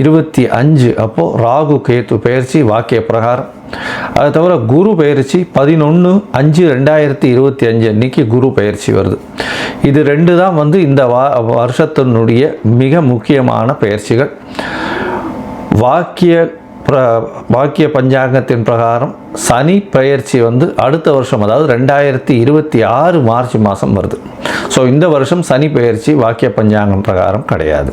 இருபத்தி அஞ்சு. அப்போது ராகு கேத்து பயிற்சி வாக்கிய பிரகாரம். அதை தவிர குரு பயிற்சி பதினொன்று அஞ்சு ரெண்டாயிரத்தி இருபத்தி அஞ்சு. அன்னைக்கு குரு பயிற்சி வருது. இது ரெண்டு தான் வந்து இந்த வா வருஷத்தினுடைய மிக முக்கியமான பயிற்சிகள் வாக்கிய பிர வாக்கிய பஞ்சாங்கத்தின் பிரகாரம் சனி பயிற்சி வந்து அடுத்த வருஷம் அதாவது ரெண்டாயிரத்தி இருபத்தி ஆறு மார்ச் மாதம் வருது. ஸோ இந்த வருஷம் சனி பயிற்சி வாக்கிய பஞ்சாங்கம் பிரகாரம் கிடையாது.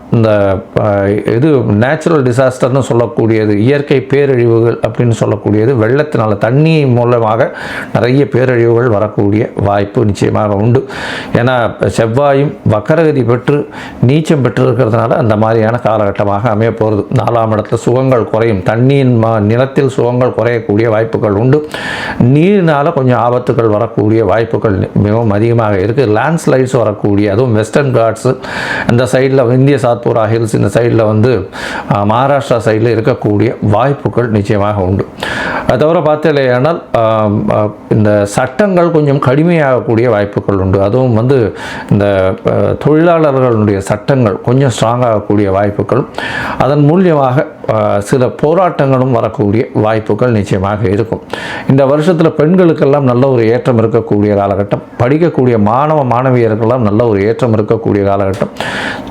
இந்த இது நேச்சுரல் டிசாஸ்டர்னு சொல்லக்கூடியது இயற்கை பேரழிவுகள் அப்படின்னு சொல்லக்கூடியது வெள்ளத்தினால் தண்ணி மூலமாக நிறைய பேரழிவுகள் வரக்கூடிய வாய்ப்பு நிச்சயமாக உண்டு. ஏன்னா செவ்வாயும் வக்கரகதி பெற்று நீச்சம் பெற்று இருக்கிறதுனால அந்த மாதிரியான காலகட்டமாக அமைய போகிறது நாலாம் இடத்துல சுகங்கள் குறையும். தண்ணியின் மா நிலத்தில் சுகங்கள் குறையக்கூடிய வாய்ப்புகள் உண்டு. நீரினால் கொஞ்சம் ஆபத்துகள் வரக்கூடிய வாய்ப்புகள் மிகவும் அதிகமாக இருக்குது லேண்ட்ஸ்லைட்ஸ் வரக்கூடிய அதுவும் வெஸ்டர்ன் காட்ஸு அந்த சைடில் இந்திய சாத் சாத்பூரா ஹில்ஸ் இந்த சைடில் வந்து மகாராஷ்டிரா சைடில் இருக்கக்கூடிய வாய்ப்புகள் நிச்சயமாக உண்டு. அது தவிர பார்த்தீங்களேனால் இந்த சட்டங்கள் கொஞ்சம் கடுமையாகக்கூடிய வாய்ப்புகள் உண்டு. அதுவும் வந்து இந்த தொழிலாளர்களுடைய சட்டங்கள் கொஞ்சம் ஸ்ட்ராங்காகக்கூடிய வாய்ப்புகள். அதன் மூலியமாக சில போராட்டங்களும் வரக்கூடிய வாய்ப்புகள் நிச்சயமாக இருக்கும். இந்த வருஷத்தில் பெண்களுக்கெல்லாம் நல்ல ஒரு ஏற்றம் இருக்கக்கூடிய காலகட்டம். படிக்கக்கூடிய மாணவ மாணவியர்களெல்லாம் நல்ல ஒரு ஏற்றம் இருக்கக்கூடிய காலகட்டம்.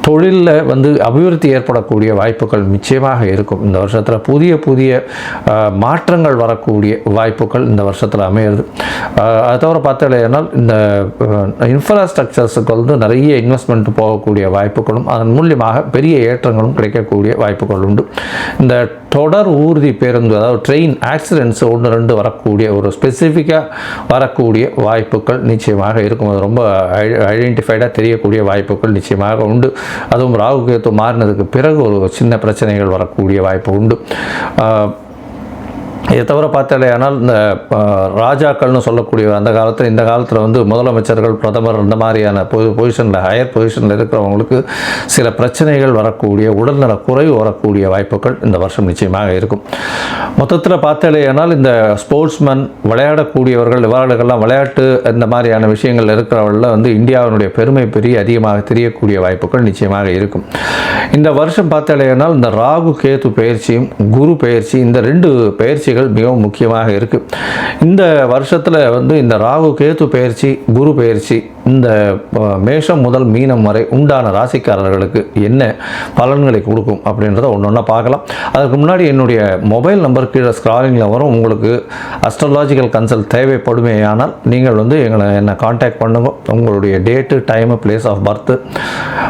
தொழிலில் வந்து வந்து அபிவிருத்தி ஏற்படக்கூடிய வாய்ப்புகள் நிச்சயமாக இருக்கும். இந்த வருஷத்தில் புதிய புதிய மாற்றங்கள் வரக்கூடிய வாய்ப்புகள் இந்த வருஷத்தில் அமையிறது. அதை அது தவிர பார்த்தீங்கன்னா இந்த இன்ஃப்ராஸ்ட்ரக்சர்ஸுக்கு வந்து நிறைய இன்வெஸ்ட்மெண்ட் போகக்கூடிய வாய்ப்புகளும் அதன் மூலியமாக பெரிய ஏற்றங்களும் கிடைக்கக்கூடிய வாய்ப்புகள் உண்டு. இந்த தொடர் ஊர்தி பேருந்து அதாவது ட்ரெயின் ஆக்சிடென்ட்ஸ் ஒன்று ரெண்டு வரக்கூடிய ஒரு ஸ்பெசிஃபிக்காக வரக்கூடிய வாய்ப்புகள் நிச்சயமாக இருக்கும். அது ரொம்ப ஐடென்டிஃபைடாக தெரியக்கூடிய வாய்ப்புகள் நிச்சயமாக உண்டு. அதுவும் ராகு கேத்து மாறினதுக்கு பிறகு ஒரு சின்ன பிரச்சனைகள் வரக்கூடிய வாய்ப்பு உண்டு. இதை தவிர பார்த்தாலேயானால் இந்த ராஜாக்கள்னு சொல்லக்கூடிய அந்த காலத்தில் இந்த காலத்தில் வந்து முதலமைச்சர்கள் பிரதமர் இந்த மாதிரியான பொ பொசிஷனில் ஹையர் பொசிஷனில் இருக்கிறவங்களுக்கு சில பிரச்சனைகள் வரக்கூடிய உடல்நல குறைவு வரக்கூடிய வாய்ப்புகள் இந்த வருஷம் நிச்சயமாக இருக்கும். மொத்தத்தில் பார்த்தாலேயானால் இந்த ஸ்போர்ட்ஸ்மேன் விளையாடக்கூடியவர்கள் இவர்களுக்கெல்லாம் விளையாட்டு இந்த மாதிரியான விஷயங்கள் இருக்கிறவங்களில் வந்து இந்தியாவினுடைய பெருமை பெரிய அதிகமாக தெரியக்கூடிய வாய்ப்புகள் நிச்சயமாக இருக்கும். இந்த வருஷம் பார்த்தாலேயானால் இந்த ராகு கேது பயிற்சியும் குரு பயிற்சி இந்த ரெண்டு பயிற்சிகள் மிகவும் முக்கியமாக இருக்குது இந்த வருஷத்தில் வந்து இந்த ராகு கேத்து பயிற்சி குரு பயிற்சி இந்த மேஷம் முதல் மீனம் வரை உண்டான ராசிக்காரர்களுக்கு என்ன பலன்களை கொடுக்கும் அப்படின்றத ஒன்று ஒன்றா பார்க்கலாம். அதுக்கு முன்னாடி என்னுடைய மொபைல் நம்பர் கீழே ஸ்க்ராலிங்கில் வரும். உங்களுக்கு அஸ்ட்ராலாஜிக்கல் கன்சல்ட் தேவைப்படுமேயானால் நீங்கள் வந்து எங்களை என்னை காண்டாக்ட் பண்ணுங்க. உங்களுடைய date time place of birth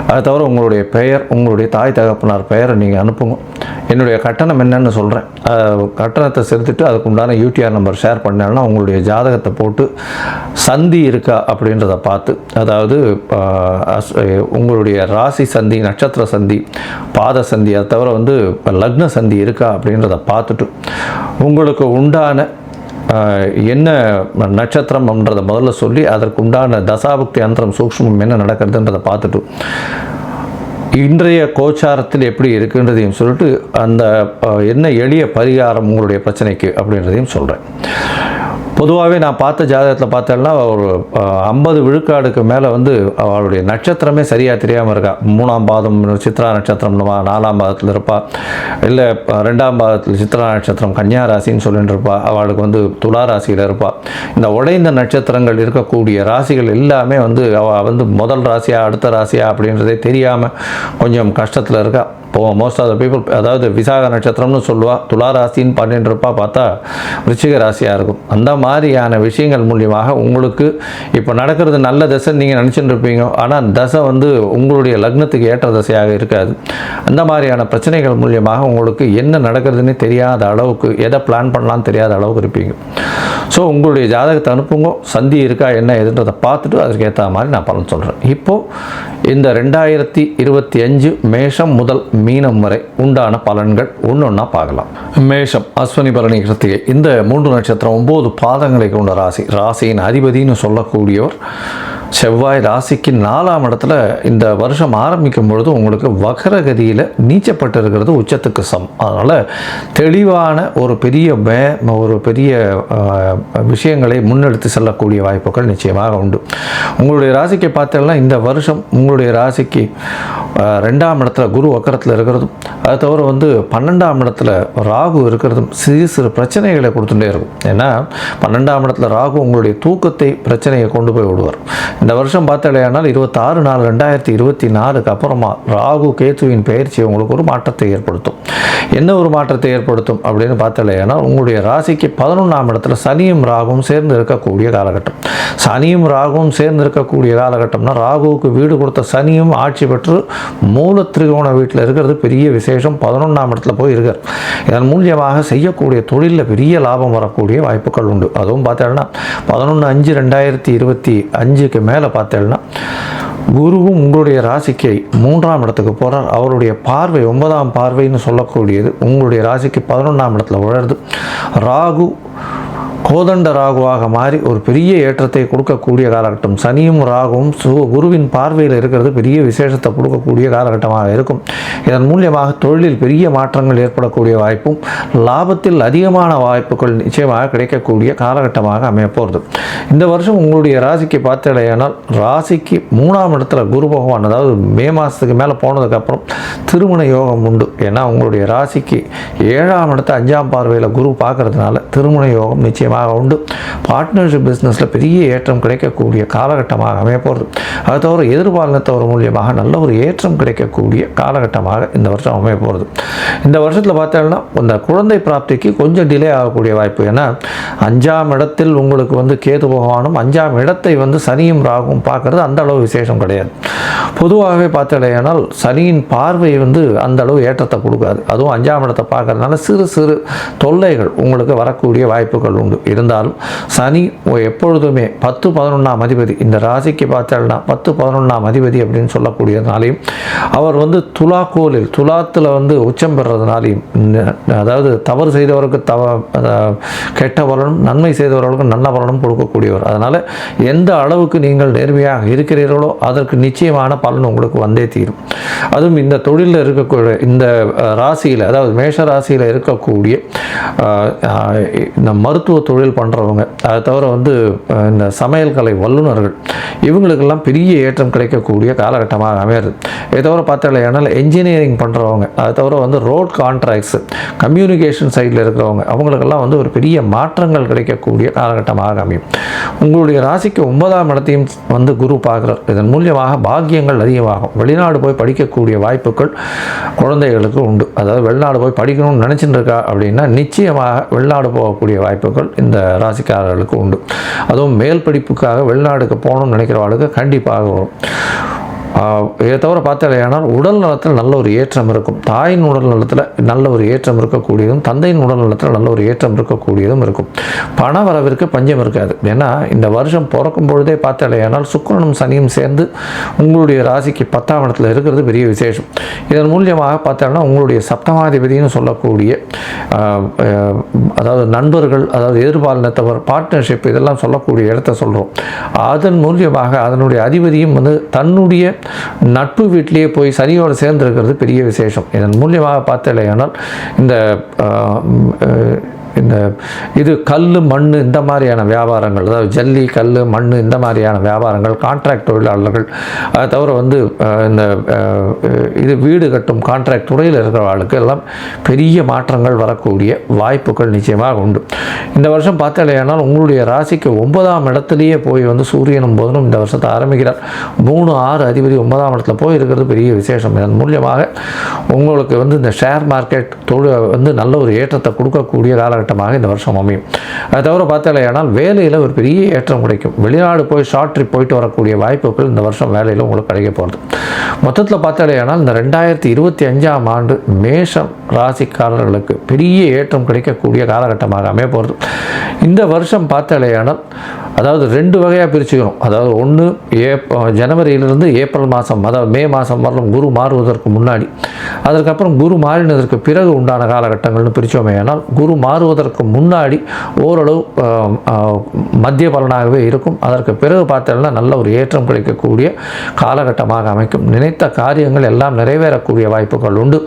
அதை தவிர உங்களுடைய பெயர் உங்களுடைய தாய் தகப்பனார் பெயரை நீங்கள் அனுப்புங்க. என்னுடைய கட்டணம் என்னன்னு சொல்கிறேன் கட்டணத்தை செலுத்திட்டு அதுக்கு உண்டான யூடிஆர் நம்பர் ஷேர் பண்ணேன்னா உங்களுடைய ஜாதகத்தை போட்டு சந்தி இருக்கா அப்படின்றத பார்த்து அதாவது உங்களுடைய ராசி சந்தி நட்சத்திர சந்தி பாத சந்தி அதை தவிர வந்து லக்ன சந்தி இருக்கா அப்படின்றத பார்த்துட்டு உங்களுக்கு உண்டான என்ன நட்சத்திரம்ன்றதை முதல்ல சொல்லி அதற்கு உண்டான தசாபுக்தி அந்தரம் சூக்ஷ்மம் என்ன நடக்கிறதுன்றதை பார்த்துட்டு இன்றைய கோச்சாரத்தில் எப்படி இருக்குன்றதையும் சொல்லிட்டு அந்த என்ன எளிய பரிகாரம் உங்களுடைய பிரச்சனைக்கு அப்படின்றதையும் சொல்கிறேன் பொதுவாகவே நான் பார்த்த ஜாதகத்தில் பார்த்தேன்னா ஒரு ஐம்பது விழுக்காடுக்கு மேலே வந்து அவளுடைய நட்சத்திரமே சரியாக தெரியாமல் இருக்கா. மூணாம் பாதம் சித்ரா நட்சத்திரம்னுவா நாலாம் பாதத்தில் இருப்பா. இல்லை ரெண்டாம் பாதத்தில் சித்ரா நட்சத்திரம் கன்னியா ராசின்னு சொல்லிட்டு இருப்பா. அவளுக்கு வந்து துலா ராசியில் இருப்பா. இந்த உடைந்த நட்சத்திரங்கள் இருக்கக்கூடிய ராசிகள் எல்லாமே வந்து அவள் வந்து முதல் ராசியா அடுத்த ராசியா அப்படின்றதே தெரியாமல் கொஞ்சம் கஷ்டத்தில் இருக்கா. இப்போ மோஸ்ட் ஆஃப் த பீப்புள் அதாவது விசாக நட்சத்திரம்னு சொல்லுவாள் துளா ராசின்னு பண்ணிட்டு இருப்பா பார்த்தா ரிச்சிக ராசியாக இருக்கும். அந்த மாதிரியான விஷயங்கள் மூலியமாக உங்களுக்கு இப்போ நடக்கிறது நல்ல தசை நீங்கள் நினச்சிட்டு இருப்பீங்க ஆனால் தசை வந்து உங்களுடைய லக்னத்துக்கு ஏற்ற தசையாக இருக்காது. அந்த மாதிரியான பிரச்சனைகள் மூலியமாக உங்களுக்கு என்ன நடக்கிறதுன்னு தெரியாத அளவுக்கு எதை பிளான் பண்ணலாம்னு தெரியாத அளவுக்கு இருப்பீங்க. ஸோ உங்களுடைய ஜாதகத்தை அனுப்புங்க. சந்தி இருக்கா என்ன எதுன்றதை பார்த்துட்டு அதற்கு ஏற்ற மாதிரி நான் பலன் சொல்கிறேன் இப்போது இந்த ரெண்டாயிரத்தி இருபத்தி அஞ்சு மேஷம் முதல் மீனம் வரை உண்டான பலன்கள் ஒன்று ஒன்றா பார்க்கலாம். மேஷம் அஸ்வினி பரணி கிருத்திகை இந்த மூன்று நட்சத்திரம் ஒம்பது பாதங்களை கொண்ட ராசி. ராசியின் அதிபதின்னு சொல்லக்கூடியவர் செவ்வாய் ராசிக்கு நாலாம் இடத்துல இந்த வருஷம் ஆரம்பிக்கும் பொழுது உங்களுக்கு வகரகதியில் நீச்சப்பட்டு இருக்கிறது உச்சத்துக்கு சம். அதனால் தெளிவான ஒரு பெரிய மே ஒரு பெரிய விஷயங்களை முன்னெடுத்து செல்லக்கூடிய வாய்ப்புகள் நிச்சயமாக உண்டு. உங்களுடைய ராசிக்கு பார்த்தீங்கன்னா இந்த வருஷம் உங்களுடைய ராசிக்கு ரெண்டாம் இடத்துல குரு வக்கரத்தில் இருக்கிறதும் அது தவிர வந்து பன்னெண்டாம் இடத்துல ராகு இருக்கிறதும் சிறு சிறு பிரச்சனைகளை கொடுத்துட்டே இருக்கும். ஏன்னா பன்னெண்டாம் இடத்துல ராகு உங்களுடைய தூக்கத்தை பிரச்சனையை கொண்டு போய் விடுவார். இந்த வருஷம் பார்த்தாலேயானால் இருபத்தாறு நாலு ரெண்டாயிரத்தி இருபத்தி நாலுக்கு அப்புறமா ராகு கேத்துவின் பயிற்சி உங்களுக்கு ஒரு மாற்றத்தை ஏற்படுத்தும். என்ன ஒரு மாற்றத்தை ஏற்படுத்தும் அப்படின்னு பார்த்தாலேயானால் உங்களுடைய ராசிக்கு பதினொன்றாம் இடத்துல சனியும் ராகுவும் சேர்ந்து இருக்கக்கூடிய காலகட்டம். சனியும் ராகுவும் சேர்ந்து இருக்கக்கூடிய காலகட்டம்னா ராகுவுக்கு வீடு கொடுத்த சனியும் ஆட்சி பெற்று மூல திரிகோண வீட்டில் இருக்கிறது பெரிய விசேஷம். பதினொன்றாம் இடத்துல போய் இருக்கார். இதன் மூலியமாக செய்யக்கூடிய தொழிலில் பெரிய லாபம் வரக்கூடிய வாய்ப்புகள் உண்டு. அதுவும் பார்த்தேன்னா பதினொன்று அஞ்சு ரெண்டாயிரத்தி இருபத்தி அஞ்சுக்கு மேலே பார்த்தேன்னா குருவும் உங்களுடைய ராசிக்கு மூன்றாம் இடத்துக்கு போகிறார் அவருடைய பார்வை ஒன்பதாம் பார்வைன்னு சொல்லக்கூடியது உங்களுடைய ராசிக்கு பதினொன்றாம் இடத்துல உழருது ராகு கோதண்ட ராகுவாக மாறி ஒரு பெரிய ஏற்றத்தை கொடுக்கக்கூடிய காலகட்டம். சனியும் ராகுவும் சு குருவின் பார்வையில் இருக்கிறது பெரிய விசேஷத்தை கொடுக்கக்கூடிய காலகட்டமாக இருக்கும். இதன் மூலியமாக தொழிலில் பெரிய மாற்றங்கள் ஏற்படக்கூடிய வாய்ப்பும் லாபத்தில் அதிகமான வாய்ப்புகள் நிச்சயமாக கிடைக்கக்கூடிய காலகட்டமாக அமையப்போகிறது இந்த வருஷம் உங்களுடைய ராசிக்கு பார்த்தடையானால் ராசிக்கு மூணாம் இடத்துல குரு பகவான் அதாவது மே மாதத்துக்கு மேலே போனதுக்கப்புறம் திருமண யோகம் உண்டு. ஏன்னா உங்களுடைய ராசிக்கு ஏழாம் இடத்த அஞ்சாம் பார்வையில் குரு பார்க்கறதுனால திருமண யோகம் நிச்சயம் நிச்சயமாக உண்டு. பார்ட்னர்ஷிப் பிஸ்னஸில் பெரிய ஏற்றம் கிடைக்கக்கூடிய காலகட்டமாக அமையப்போகிறது அது தவிர எதிர்பாலினத்தவர் மூலியமாக நல்ல ஒரு ஏற்றம் கிடைக்கக்கூடிய காலகட்டமாக இந்த வருஷம் அமைய போகிறது இந்த வருஷத்தில் பார்த்தோம்னா இந்த குழந்தை பிராப்திக்கு கொஞ்சம் டிலே ஆகக்கூடிய வாய்ப்பு. ஏன்னா அஞ்சாம் இடத்தில் உங்களுக்கு வந்து கேது பகவானும் அஞ்சாம் இடத்தை வந்து சனியும் ராகும் பார்க்கறது அந்த அளவு விசேஷம் கிடையாது. பொதுவாகவே பார்த்தலையானால் சனியின் பார்வை வந்து அந்த அளவு ஏற்றத்தை கொடுக்காது. அதுவும் அஞ்சாம் இடத்தை பார்க்கறதுனால சிறு சிறு தொல்லைகள் உங்களுக்கு வரக்கூடிய வாய்ப்புகள் உண்டு. இருந்தாலும் சனி எப்பொழுதுமே பத்து பதினொன்றாம் அதிபதி இந்த ராசிக்கு பார்த்தோம்னா பத்து பதினொன்றாம் அதிபதி அப்படின்னு சொல்லக்கூடியதுனாலையும் அவர் வந்து துலா கோலில் துலாத்தில் வந்து உச்சம் பெறுறதுனாலையும் அதாவது தவறு செய்தவருக்கு தவ கெட்ட பலனும் நன்மை செய்தவர்களுக்கு நல்ல பலனும் கொடுக்கக்கூடியவர். அதனால் எந்த அளவுக்கு நீங்கள் நேர்மையாக இருக்கிறீர்களோ அதற்கு நிச்சயமான பலன் உங்களுக்கு வந்தே தீரும். அதுவும் இந்த தொழிலில் இருக்கக்கூடிய இந்த ராசியில் அதாவது மேஷ ராசியில் இருக்கக்கூடிய இந்த மருத்துவ தொழில் பண்ணுறவங்க அதை தவிர வந்து இந்த சமையல் கலை வல்லுநர்கள் இவங்களுக்கெல்லாம் பெரிய ஏற்றம் கிடைக்கக்கூடிய காலகட்டமாக அமையாது இதை தவிர பார்த்தாலேனால் என்ஜினியரிங் பண்ணுறவங்க அதை தவிர வந்து ரோட் கான்ட்ராக்ட்ஸ் கம்யூனிகேஷன் சைடில் இருக்கிறவங்க அவங்களுக்கெல்லாம் வந்து ஒரு பெரிய மாற்றங்கள் கிடைக்கக்கூடிய காலகட்டமாக அமையும். உங்களுடைய ராசிக்கு ஒன்பதாம் இடத்தையும் வந்து குரு பார்க்குறார். இதன் மூலியமாக பாக்கியங்கள் அதிகமாகும். வெளிநாடு போய் படிக்கக்கூடிய வாய்ப்புகள் குழந்தைகளுக்கு உண்டு. அதாவது வெளிநாடு போய் படிக்கணும்னு நினச்சிட்டு இருக்கா அப்படின்னா நிச்சயமாக வெளிநாடு போகக்கூடிய வாய்ப்புகள் இந்த ராசிக்காரர்களுக்கு உண்டு. அதுவும் மேல் படிப்புக்காக வெளிநாடுக்கு போகணும்னு நினைக்கிறவர்களுக்கு கண்டிப்பாக வரும். இதை தவிர பார்த்தாலேயானால் உடல் நலத்தில் நல்ல ஒரு ஏற்றம் இருக்கும். தாயின் உடல் நலத்தில் நல்ல ஒரு ஏற்றம் இருக்கக்கூடியதும் தந்தையின் உடல் நலத்தில் நல்ல ஒரு ஏற்றம் இருக்கக்கூடியதும் இருக்கும். பண வரவிற்கு பஞ்சம் இருக்காது. ஏன்னா இந்த வருஷம் பிறக்கும் பொழுதே பார்த்தாலேயானால் சுக்கிரனும் சனியும் சேர்ந்து உங்களுடைய ராசிக்கு பத்தாம் இடத்துல இருக்கிறது பெரிய விசேஷம். இதன் மூலியமாக பார்த்தோம்னா உங்களுடைய சப்தமாதிபதினு சொல்லக்கூடிய அதாவது நண்பர்கள் அதாவது எதிர்பாலினத்தவர் பார்ட்னர்ஷிப் இதெல்லாம் சொல்லக்கூடிய இடத்த சொல்கிறோம் அதன் மூலியமாக அதனுடைய அதிபதியும் வந்து தன்னுடைய நட்பு வீட்டிலேயே போய் சனியோடு சேர்ந்திருக்கிறது பெரிய விசேஷம். இதன் மூலியமாக பார்த்தலையானால் இந்த இந்த இது கல் மண் இந்த மாதிரியான வியாபாரங்கள் அதாவது ஜல்லி கல் மண் இந்த மாதிரியான வியாபாரங்கள் கான்ட்ராக்ட் தொழிலாளர்கள். அதை தவிர வந்து இந்த இது வீடு கட்டும் கான்ட்ராக்ட் துறையில் இருக்கிறவர்களுக்கு எல்லாம் பெரிய மாற்றங்கள் வரக்கூடிய வாய்ப்புகள் நிச்சயமாக உண்டு. இந்த வருஷம் பார்த்தாலேயானால் உங்களுடைய ராசிக்கு ஒன்பதாம் இடத்துலையே போய் வந்து சூரியனும் போதனும் இந்த வருஷத்தை ஆரம்பிக்கிறார். மூணு ஆறு அதிபதி ஒன்பதாம் இடத்துல போய் இருக்கிறது பெரிய விசேஷம். இதன் மூலியமாக உங்களுக்கு வந்து இந்த ஷேர் மார்க்கெட் தொழில் வந்து நல்ல ஒரு ஏற்றத்தை கொடுக்கக்கூடிய காலகட்டமாக இந்த வருஷம் அமையும். அது தவிர பார்த்தாலேயானால் வேலையில் ஒரு பெரிய ஏற்றம் கிடைக்கும். வெளிநாடு போய் ஷார்ட் ட்ரிப் போயிட்டு வரக்கூடிய வாய்ப்புகள் இந்த வருஷம் வேலையில் உங்களுக்கு கிடைக்க போகிறது மொத்தத்தில் பார்த்தாலேயானால் இந்த ரெண்டாயிரத்தி இருபத்தி அஞ்சாம் ஆண்டு மேஷம் ராசிக்காரர்களுக்கு பெரிய ஏற்றம் கிடைக்கக்கூடிய காலகட்டமாக அமைய போகிறது இந்த வருஷம் பார்த்தாலேயானால் அதாவது ரெண்டு வகையாக பிரிச்சுக்கணும். அதாவது ஒன்று ஏப் ஜனவரியிலிருந்து ஏப்ரல் மாதம் அதாவது மே மாதம் வரலும் குரு மாறுவதற்கு முன்னாடி. அதற்கப்புறம் குரு மாறினதற்கு பிறகு உண்டான காலகட்டங்கள்னு பிரித்தோமே ஆனால் குரு மாறுவதற்கு முன்னாடி ஓரளவு மத்திய பலனாகவே இருக்கும். அதற்கு பிறகு பார்த்தோம்னா நல்ல ஒரு ஏற்றம் கிடைக்கக்கூடிய காலகட்டமாக அமைக்கும். நினைத்த காரியங்கள் எல்லாம் நிறைவேறக்கூடிய வாய்ப்புகள் உண்டு.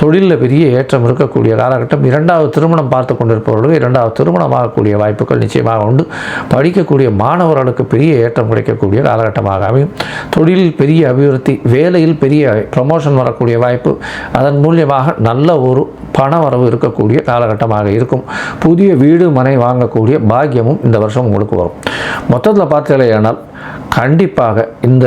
தொழிலில் பெரிய ஏற்றம் இருக்கக்கூடிய காலகட்டம் இரண்டாவது திருமணம் பார்த்து கொண்டிருப்பவர்களுக்கு இரண்டாவது திருமணமாகக்கூடிய வாய்ப்புகள் நிச்சயமாக உண்டு. படிக்கக்கூடிய மாணவர்களுக்கு பெரிய ஏற்றம் கிடைக்கக்கூடிய காலகட்டமாக அமையும். தொழிலில் பெரிய அபிவிருத்தி வேலையில் பெரிய ப்ரமோஷன் வரக்கூடிய வாய்ப்பு அதன் மூலியமாக நல்ல ஒரு பண வரவு இருக்கக்கூடிய காலகட்டமாக இருக்கும். புதிய வீடு மனை வாங்கக்கூடிய பாக்கியமும் இந்த வருஷம் உங்களுக்கு வரும். மொத்தத்தில் பார்த்தீங்களேனால் கண்டிப்பாக இந்த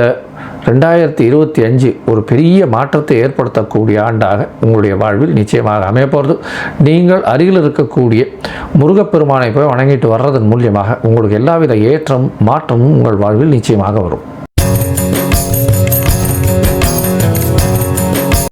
ரெண்டாயிரத்தி இருபத்தி அஞ்சு ஒரு பெரிய மாற்றத்தை ஏற்படுத்தக்கூடிய ஆண்டாக உங்களுடைய வாழ்வில் நிச்சயமாக அமைய போகிறது. நீங்கள் அருகில் இருக்கக்கூடிய முருகப்பெருமானை போய் வணங்கிட்டு வர்றதன் மூலியமாக உங்களுக்கு எல்லாவித ஏற்றம் மாற்றமும் உங்கள் வாழ்வில் நிச்சயமாக வரும்.